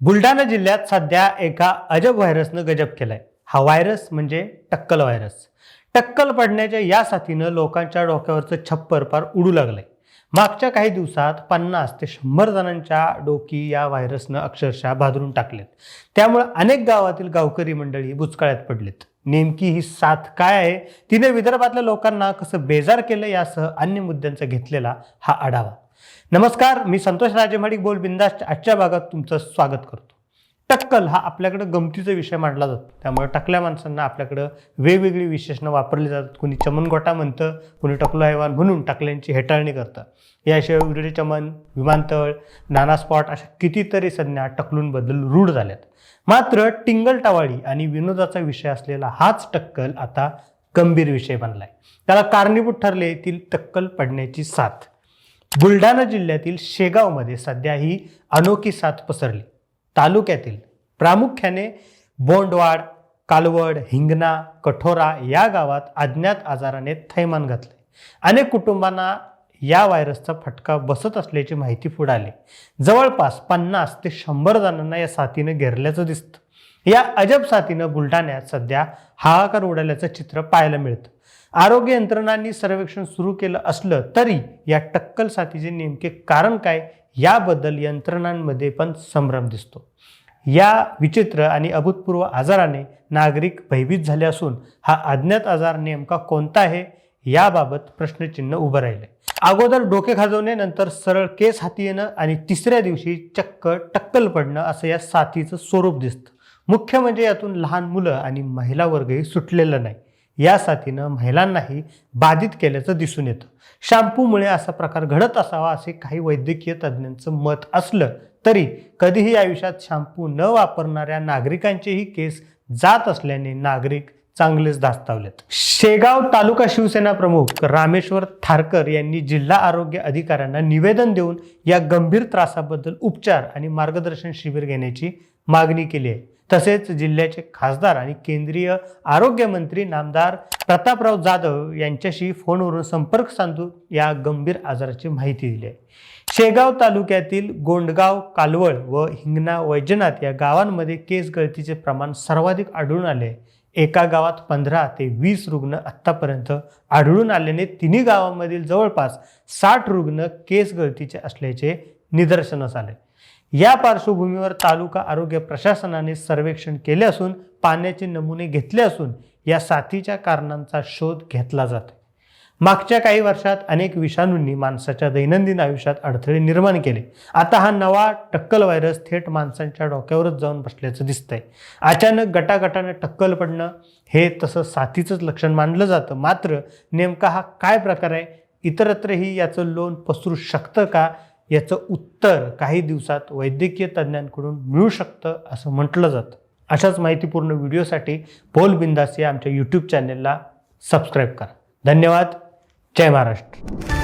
बुलढाणा जिल्ह्यात सध्या एका अजब व्हायरसनं गजब केलाय. हा व्हायरस म्हणजे टक्कल व्हायरस. टक्कल पडण्याच्या या साथीनं लोकांच्या डोक्यावरचं छप्पर पार उडू लागलंय. मागच्या काही दिवसात पन्नास ते शंभर जणांच्या डोकी या व्हायरसनं अक्षरशः भादरून टाकलेत. त्यामुळे अनेक गावातील गावकरी मंडळी बुचकाळ्यात पडलेत. नेमकी ही साथ काय आहे? तिने विदर्भातल्या लोकांना कसं बेजार केलं यासह अन्य मुद्द्यांचा घेतलेला हा आढावा. नमस्कार मी संतोष राजेमाडिक बोल बिंदास्ट आजच्या भागात तुमचं स्वागत करतो. टक्कल हा आपल्याकडे गमतीचा विषय मांडला जातो. त्यामुळे टकल्या माणसांना आपल्याकडं वेगवेगळी विशेषणं वापरली जातात. कुणी चमनगोटा म्हणतं कोणी टकलो हैवान म्हणून टकल्यांची हेटाळणी करतं. याशिवाय उरडी चमन विमानतळ नाना स्पॉट अशा कितीतरी संज्ञा टकलूंबद्दल रूढ झाल्यात. मात्र टिंगल टवाळी आणि विनोदाचा विषय असलेला हाच टक्कल आता गंभीर विषय बनलाय. त्याला कारणीभूत ठरले येथील टक्कल पडण्याची साथ. बुलढाणा जिल्ह्यातील शेगावमध्ये सध्या ही अनोखी साथ पसरली. तालुक्यातील प्रामुख्याने बोंडवाड कालवड हिंगणा कठोरा या गावात अज्ञात आजाराने थैमान घातले. अनेक कुटुंबांना या व्हायरसचा फटका बसत असल्याची माहिती पुढे आली. जवळपास पन्नास ते शंभर जणांना या साथीनं घेरल्याचं दिसतं. या अजब साथीनं बुलढाण्यात सध्या हाहाकार उडाल्याचं चित्र पाहायला मिळतं. आरोग्य यंत्रणांनी सर्वेक्षण सुरू केलं असलं तरी या टक्कल साथीचे नेमके कारण काय याबद्दल यंत्रणांमध्ये पण संभ्रम दिसतो. या विचित्र आणि अभूतपूर्व आजाराने नागरिक भयभीत झाले असून हा अज्ञात आजार नेमका कोणता आहे याबाबत प्रश्नचिन्ह उभं राहिले अगोदर डोके खाजवणे नंतर सरळ केस हाती येणं आणि तिसऱ्या दिवशी चक्क टक्कल पडणं असं या साथीचं स्वरूप दिसतं. मुख्य म्हणजे यातून लहान मुलं आणि महिला वर्गही सुटलेलं नाही. या साथीनं महिलांनाही बाधित केल्याचं दिसून येतं. शॅम्पूमुळे असा प्रकार घडत असावा असे काही वैद्यकीय तज्ज्ञांचं मत असलं तरी कधीही आयुष्यात शॅम्पू न वापरणाऱ्या नागरिकांचेही केस जात असल्याने नागरिक चांगलेच धास्तावलेत शेगाव तालुका शिवसेना प्रमुख रामेश्वर थारकर यांनी जिल्हा आरोग्य अधिकाऱ्यांना निवेदन देऊन या गंभीर त्रासाबद्दल उपचार आणि मार्गदर्शन शिबिर घेण्याची मागणी केली आहे. तसेच जिल्ह्याचे खासदार आणि केंद्रीय आरोग्यमंत्री नामदार प्रतापराव जाधव यांच्याशी फोनवरून संपर्क साधून या गंभीर आजाराची माहिती दिली आहे. शेगाव तालुक्यातील गोंडगाव कालवळ व हिंगणा वैजनाथ या गावांमध्ये केस गळतीचे प्रमाण सर्वाधिक आढळून आले आहे. एका गावात पंधरा ते वीस रुग्ण आत्तापर्यंत आढळून आल्याने तिन्ही गावांमधील जवळपास साठ रुग्ण केस गळतीचे असल्याचे निदर्शनास आले. या पार्श्वभूमीवर तालुका आरोग्य प्रशासनाने सर्वेक्षण केले असून पाण्याचे नमुने घेतले असून या साथीच्या कारणांचा शोध घेतला जातो मागच्या काही वर्षात अनेक विषाणूंनी माणसाच्या दैनंदिन आयुष्यात अडथळे निर्माण केले. आता हा नवा टक्कल व्हायरस थेट माणसांच्या डोक्यावरच जाऊन बसल्याचं दिसतंय. अचानक गटागटाने टक्कल पडणं हे तसं साथीचंच लक्षण मानलं जातं. मात्र नेमका हा काय प्रकार आहे? इतरत्रही याचं लोन पसरू शकतं का? याचं उत्तर काही दिवसात वैद्यकीय तज्ज्ञांकडून मिळू शकतं असं म्हटलं जातं. अशाच माहितीपूर्ण व्हिडिओसाठी पोल बिंदास या आमच्या यूट्यूब चॅनेलला सबस्क्राईब करा. धन्यवाद. जय महाराष्ट्र.